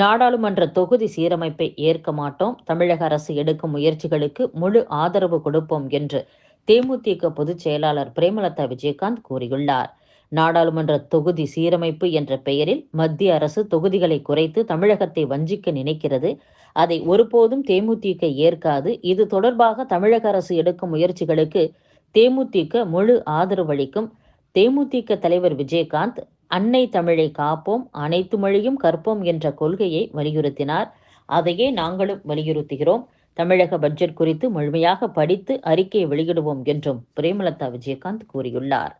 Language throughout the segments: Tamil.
நாடாளுமன்ற தொகுதி சீரமைப்பை ஏற்க மாட்டோம். தமிழக அரசு எடுக்கும் முயற்சிகளுக்கு முழு ஆதரவு கொடுப்போம் என்று தேமுதிக பொதுச் செயலாளர் பிரேமலதா விஜயகாந்த் கூறியுள்ளார். நாடாளுமன்ற தொகுதி சீரமைப்பு என்ற பெயரில் மத்திய அரசு தொகுதிகளை குறைத்து தமிழகத்தை வஞ்சிக்க நினைக்கிறது. அதை ஒருபோதும் தேமுதிக ஏற்காது. இது தொடர்பாக தமிழக அரசு எடுக்கும் முயற்சிகளுக்கு தேமுதிக முழு ஆதரவளிக்கும் தேமுதிக தலைவர் விஜயகாந்த் அன்னை தமிழை காப்போம் அனைத்து மொழியும் கற்போம் என்ற கொள்கையை வலியுறுத்தினார். அதையே நாங்களும் வலியுறுத்துகிறோம். தமிழக பட்ஜெட் குறித்து முழுமையாக படித்து அறிக்கையை வெளியிடுவோம் என்றும் பிரேமலதா விஜயகாந்த் கூறியுள்ளார்.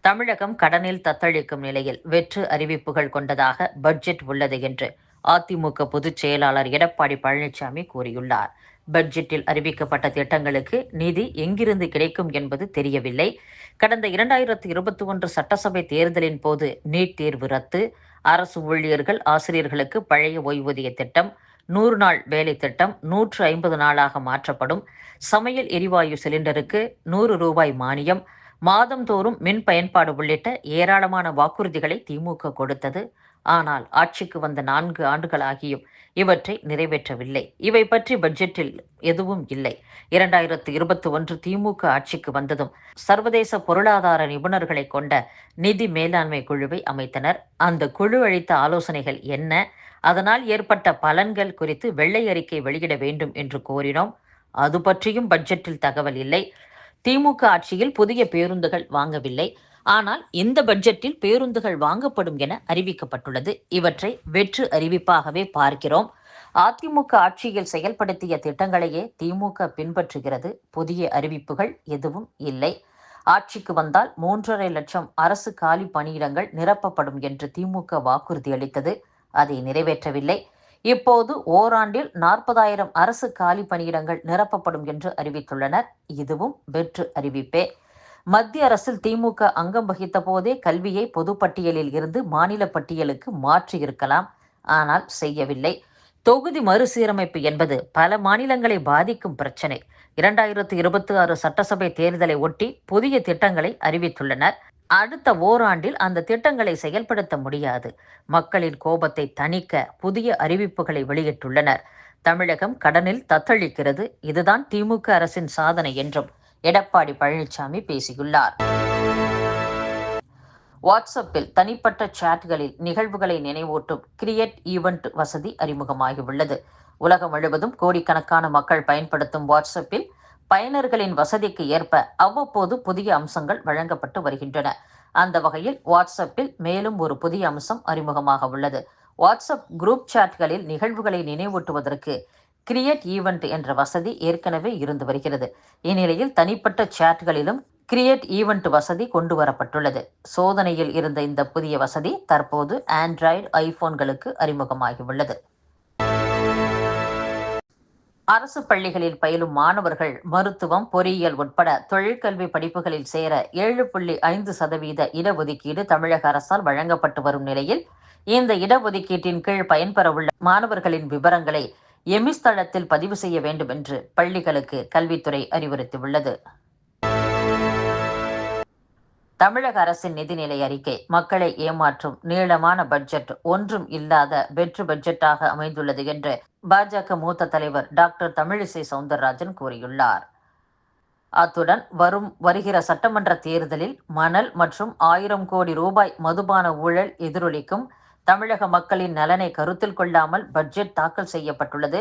தமிழகம் கடனில் தத்தளிக்கும் நிலையில் வெற்று அறிவிப்புகள் கொண்டதாக பட்ஜெட் உள்ளது என்று அதிமுக பொதுச் செயலாளர் எடப்பாடி பழனிசாமி கூறியுள்ளார். பட்ஜெட்டில் அறிவிக்கப்பட்ட திட்டங்களுக்கு நிதி எங்கிருந்து கிடைக்கும் என்பது தெரியவில்லை. கடந்த இரண்டாயிரத்தி இருபத்தி ஒன்று சட்டசபை தேர்தலின் போது நீட் தேர்வு ரத்து. அரசு ஊழியர்கள் ஆசிரியர்களுக்கு பழைய ஓய்வூதிய திட்டம் நூறு நாள் வேலை திட்டம் நூற்று ஐம்பது நாளாக மாற்றப்படும். சமையல் எரிவாயு சிலிண்டருக்கு நூறு ரூபாய் மானியம் மாதந்தோறும் மின் பயன்பாடு உள்ளிட்ட ஏராளமான வாக்குறுதிகளை திமுக கொடுத்தது. ஆனால் ஆட்சிக்கு வந்த நான்கு ஆண்டுகளாகியும் இவற்றை நிறைவேற்றவில்லை. இவை பற்றி பட்ஜெட்டில் எதுவும் இல்லை. இரண்டாயிரத்து இருபத்தி ஒன்று திமுக ஆட்சிக்கு வந்ததும் சர்வதேச பொருளாதார நிபுணர்களை கொண்ட நிதி மேலாண்மை குழுவை அமைத்தனர். அந்த குழு அளித்த ஆலோசனைகள் என்ன? அதனால் ஏற்பட்ட பலன்கள் குறித்து வெள்ளை அறிக்கை வெளியிட வேண்டும் என்று கோரினோம். அது பற்றியும் பட்ஜெட்டில் தகவல் இல்லை. திமுக ஆட்சியில் புதிய பேருந்துகள் வாங்கவில்லை. ஆனால் இந்த பட்ஜெட்டில் பேருந்துகள் வாங்கப்படும் என அறிவிக்கப்பட்டுள்ளது. இவற்றை வெற்று அறிவிப்பாகவே பார்க்கிறோம். அதிமுக ஆட்சியில் செயல்படுத்திய திட்டங்களையே திமுக பின்பற்றுகிறது. புதிய அறிவிப்புகள் எதுவும் இல்லை. ஆட்சிக்கு வந்தால் மூன்றரை லட்சம் அரசு காலி பணியிடங்கள் நிரப்பப்படும் என்று திமுக வாக்குறுதி அளித்தது. அதை நிறைவேற்றவில்லை. இப்போது ஓராண்டில் நாற்பதாயிரம் அரசு காலி பணியிடங்கள் நிரப்பப்படும் என்று அறிவித்துள்ளனர். இதுவும் வெற்று அறிவிப்பே. மத்திய அரசில் திமுக அங்கம் வகித்த போதே கல்வியை பொதுப்பட்டியலில் இருந்து மாநில பட்டியலுக்கு மாற்றி இருக்கலாம். ஆனால் செய்யவில்லை. தொகுதி மறுசீரமைப்பு என்பது பல மாநிலங்களை பாதிக்கும் பிரச்சனை. இரண்டாயிரத்து இருபத்தி ஆறு சட்டசபை தேர்தலை ஒட்டி புதிய திட்டங்களை அறிவித்துள்ளனர். அடுத்த ஓராண்டில் அந்த திட்டங்களை செயல்படுத்த முடியாது. மக்களின் கோபத்தை தணிக்க புதிய அறிவிப்புகளை வெளியிட்டுள்ளனர். தமிழகம் கடனில் தத்தளிக்கிறது. இதுதான் திமுக அரசின் சாதனை என்றும் எடப்பாடி பழனிசாமி பேசியுள்ளார். வாட்ஸ்அப்பில் தனிப்பட்ட சாட்களில் நிகழ்வுகளை நினைவூட்டும் கிரியேட் ஈவெண்ட் வசதி அறிமுகமாகியுள்ளது. உலகம் முழுவதும் கோடிக்கணக்கான மக்கள் பயன்படுத்தும் வாட்ஸ்அப்பில் பயனர்களின் வசதிக்கு ஏற்ப அவ்வப்போது புதிய அம்சங்கள் வழங்கப்பட்டு வருகின்றன. அந்த வகையில் வாட்ஸ்அப்பில் மேலும் ஒரு புதிய அம்சம் அறிமுகமாக உள்ளது. வாட்ஸ்அப் குரூப் சாட்களில் நிகழ்வுகளை நினைவூட்டுவதற்கு கிரியேட் ஈவெண்ட் என்ற வசதி ஏற்கனவே இருந்து வருகிறது. இந்நிலையில் தனிப்பட்ட சாட்களிலும் கிரியேட் ஈவெண்ட் வசதி கொண்டு வரப்பட்டுள்ளது. சோதனையில் இருந்த இந்த புதிய வசதி தற்போது ஆண்ட்ராய்டு ஐபோன்களுக்கு அறிமுகமாகியுள்ளது. அரசு பள்ளிகளில் பயிலும் மாணவர்கள் மருத்துவம் பொறியியல் உட்பட தொழிற்கல்வி படிப்புகளில் சேர ஏழு புள்ளி ஐந்து சதவீத இடஒதுக்கீடு தமிழக அரசால் வழங்கப்பட்டு வரும் நிலையில் இந்த இடஒதுக்கீட்டின் கீழ் பயன்பெறவுள்ள மாணவர்களின் விவரங்களை எமிஸ் தளத்தில் பதிவு செய்ய வேண்டும் என்று பள்ளிகளுக்கு கல்வித்துறை அறிவுறுத்தியுள்ளது. தமிழக அரசின் நிதிநிலை அறிக்கை மக்களை ஏமாற்றும் நீளமான பட்ஜெட் ஒன்றும் இல்லாத வெற்று பட்ஜெட்டாக அமைந்துள்ளது என்று பாஜக மூத்த தலைவர் டாக்டர் தமிழிசை சவுந்தரராஜன் கூறியுள்ளார். அத்துடன் வரும் வருகிற சட்டமன்ற தேர்தலில் மணல் மற்றும் ஆயிரம் கோடி ரூபாய் மதுபான ஊழல் எதிரொலிக்கும் தமிழக மக்களின் நலனை கருத்தில் கொள்ளாமல் பட்ஜெட் தாக்கல் செய்யப்பட்டுள்ளது.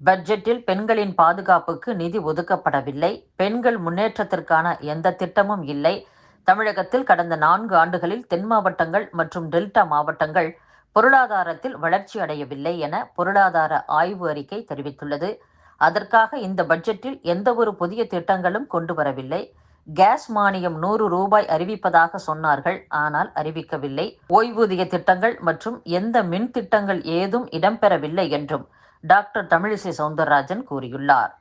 பட்ஜெட்டில் பெண்களின் பாதுகாப்புக்கு நிதி ஒதுக்கப்படவில்லை. பெண்கள் முன்னேற்றத்திற்கான எந்த திட்டமும் இல்லை. தமிழகத்தில் கடந்த நான்கு ஆண்டுகளில் தென் மாவட்டங்கள் மற்றும் டெல்டா மாவட்டங்கள் பொருளாதாரத்தில் வளர்ச்சி அடையவில்லை என பொருளாதார ஆய்வு அறிக்கை தெரிவித்துள்ளது. அதற்காக இந்த பட்ஜெட்டில் எந்த ஒரு புதிய திட்டங்களும் கொண்டு வரவில்லை. கேஸ் மானியம் நூறு ரூபாய் அறிவிப்பதாக சொன்னார்கள். ஆனால் அறிவிக்கவில்லை. ஓய்வூதிய திட்டங்கள் மற்றும் எந்த மின் திட்டங்கள் ஏதும் இடம்பெறவில்லை என்றும் டாக்டர் தமிழிசை சவுந்தரராஜன் கூறியுள்ளார்.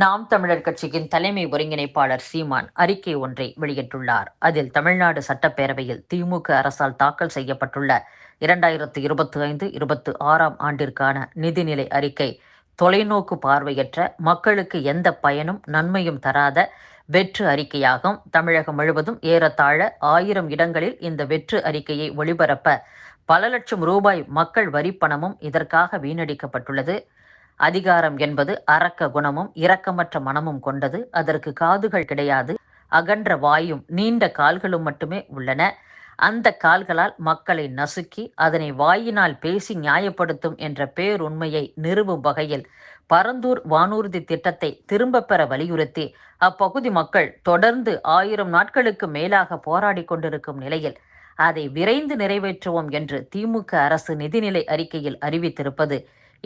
நாம் தமிழர் கட்சியின் தலைமை ஒருங்கிணைப்பாளர் சீமான் அறிக்கை ஒன்றை வெளியிட்டுள்ளார். அதில் தமிழ்நாடு சட்டப்பேரவையில் திமுக அரசால் தாக்கல் செய்யப்பட்டுள்ள இரண்டாயிரத்து இருபத்தி ஐந்து இருபத்தி ஆறாம் ஆண்டிற்கான நிதிநிலை அறிக்கை தொலைநோக்கு பார்வையற்ற மக்களுக்கு எந்த பயனும் நன்மையும் தராத வெற்று அறிக்கையாகும். தமிழகம் முழுவதும் ஏறத்தாழ ஆயிரம் இடங்களில் இந்த வெற்று அறிக்கையை ஒளிபரப்ப பல லட்சம் ரூபாய் மக்கள் வரிப்பணமும் இதற்காக வீணடிக்கப்பட்டுள்ளது. அதிகாரம் என்பது அரக்க குணமும் இரக்கமற்ற மனமும் கொண்டது. அதற்கு காதுகள் கிடையாது. அகன்ற வாயும் நீண்ட கால்களும் மட்டுமே உள்ளன. அந்த கால்களால் மக்களை நசுக்கி அதனை வாயினால் பேசி நியாயப்படுத்தும் என்ற பேருண்மையை நிறுவும் வகையில் பரந்தூர் வானூர்தி திட்டத்தை திரும்ப பெற வலியுறுத்தி அப்பகுதி மக்கள் தொடர்ந்து ஆயிரம் நாட்களுக்கு மேலாக போராடி கொண்டிருக்கும் நிலையில் அதை விரைந்து நிறைவேற்றுவோம் என்று திமுக அரசு நிதிநிலை அறிக்கையில் அறிவித்திருப்பது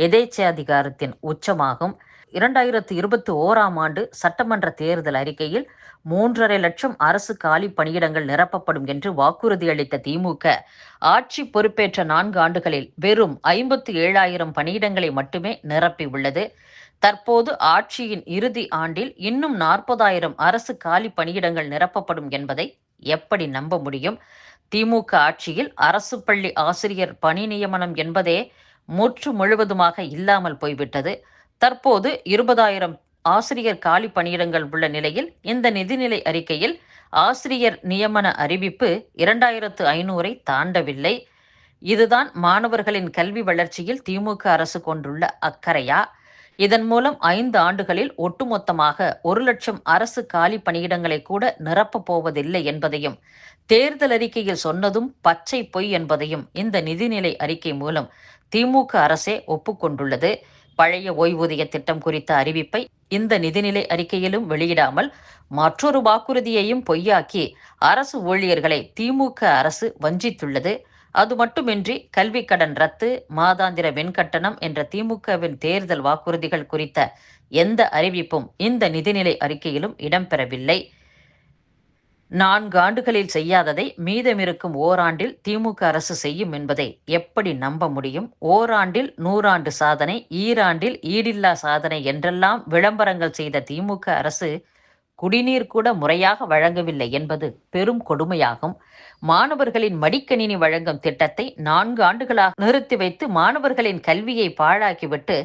எதேச்சாதிகாரத்தின் உச்சமாகும். இரண்டாயிரத்து இருபத்தி ஓராம் ஆண்டு சட்டமன்ற தேர்தல் அறிக்கையில் மூன்றரை லட்சம் அரசு காலி பணியிடங்கள் நிரப்பப்படும் என்று வாக்குறுதி அளித்த திமுக ஆட்சி பொறுப்பேற்ற நான்கு ஆண்டுகளில் வெறும் ஐம்பத்தி ஏழாயிரம் பணியிடங்களை மட்டுமே நிரப்பியுள்ளது. தற்போது ஆட்சியின் இறுதி ஆண்டில் இன்னும் நாற்பதாயிரம் அரசு காலி பணியிடங்கள் நிரப்பப்படும் என்பதை எப்படி நம்ப முடியும்? திமுக ஆட்சியில் அரசு பள்ளி ஆசிரியர் பணி நியமனம் என்பதே முற்று முழுவதுமாக இல்லாமல் போய்விட்டது. தற்போது இருபதாயிரம் ஆசிரியர் காலி பணியிடங்கள் உள்ள நிலையில் இந்த நிதிநிலை அறிக்கையில் ஆசிரியர் நியமன அறிவிப்பு இரண்டாயிரத்து ஐநூறை தாண்டவில்லை. இதுதான் மாணவர்களின் கல்வி வளர்ச்சியில் திமுக அரசு கொண்டுள்ள அக்கறையா? இதன் மூலம் ஐந்து ஆண்டுகளில் ஒட்டுமொத்தமாக ஒரு லட்சம் அரசு காலி பணியிடங்களை கூட நிரப்பப் போவதில்லை என்பதையும் தேர்தல் அறிக்கையில் சொன்னதும் பச்சை பொய் என்பதையும் இந்த நிதிநிலை அறிக்கை மூலம் திமுக அரசே ஒப்புக்கொண்டுள்ளது பழைய ஓய்வூதிய திட்டம் குறித்த அறிவிப்பை இந்த நிதிநிலை அறிக்கையிலும் வெளியிடாமல் மற்றொரு வாக்குறுதியையும் பொய்யாக்கி அரசு ஊழியர்களை திமுக அரசு வஞ்சித்துள்ளது. அது மட்டுமின்றி கல்வி கடன் ரத்து மாதாந்திர வெண்கட்டணம் என்ற திமுகவின் தேர்தல் வாக்குறுதிகள் குறித்த எந்த அறிவிப்பும் இந்த நிதிநிலை அறிக்கையிலும் இடம்பெறவில்லை. நான்கு ஆண்டுகளில் செய்யாததை மீதமிருக்கும் ஓராண்டில் திமுக அரசு செய்யும் என்பதை எப்படி நம்ப முடியும்? ஓராண்டில் நூறாண்டு சாதனை ஈராண்டில் ஈடில்லா சாதனை என்றெல்லாம் விளம்பரங்கள் செய்த திமுக அரசு குடிநீர் கூட முறையாக வழங்கவில்லை என்பது பெரும் கொடுமையாகும். மாணவர்களின் மடிக்கணினி வழங்கும் திட்டத்தை நான்கு ஆண்டுகளாக நிறுத்தி வைத்து மாணவர்களின் கல்வியை பாழாக்கிவிட்டு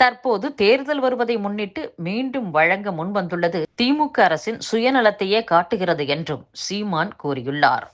தற்போது தேர்தல் வருவதை முன்னிட்டு மீண்டும் வழங்க முன்வந்துள்ளது. திமுக அரசின் சுயநலத்தையே காட்டுகிறது என்றும் சீமான் கூறியுள்ளார்.